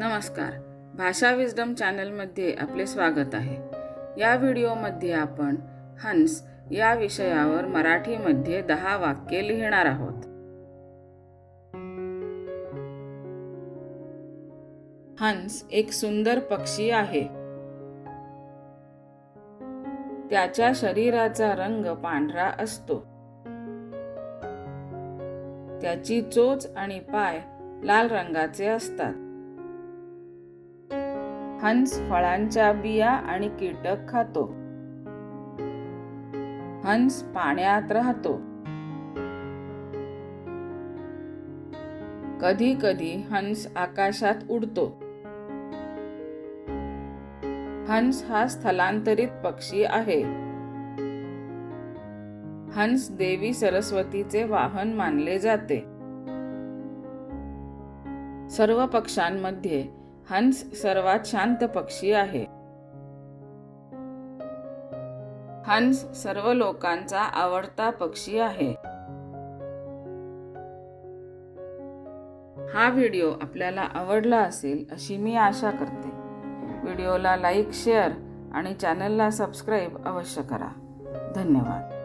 नमस्कार. भाषा विजडम चॅनलमध्ये आपले स्वागत आहे. या व्हिडिओमध्ये आपण हंस या विषयावर मराठीमध्ये दहा वाक्ये लिहिणार आहोत. हंस एक सुंदर पक्षी आहे. त्याच्या शरीराचा रंग पांढरा असतो. त्याची चोच आणि पाय लाल रंगाचे असतात. हंस फळांच्या बिया आणि कीटक खातो. हंस पाण्यात राहतो. कधी कधी हंस आकाशात उडतो. हंस हा स्थलांतरित पक्षी आहे. हंस देवी सरस्वतीचे वाहन मानले जाते. सर्व पक्ष्यांमध्ये हंस सर्वात शांत पक्षी आहे. हंस सर्व लोकांचा आवडता पक्षी आहे. हा व्हिडिओ आपल्याला आवडला असेल अशी मी आशा करते. व्हिडिओला लाईक शेअर आणि चॅनलला सबस्क्राईब अवश्य करा. धन्यवाद.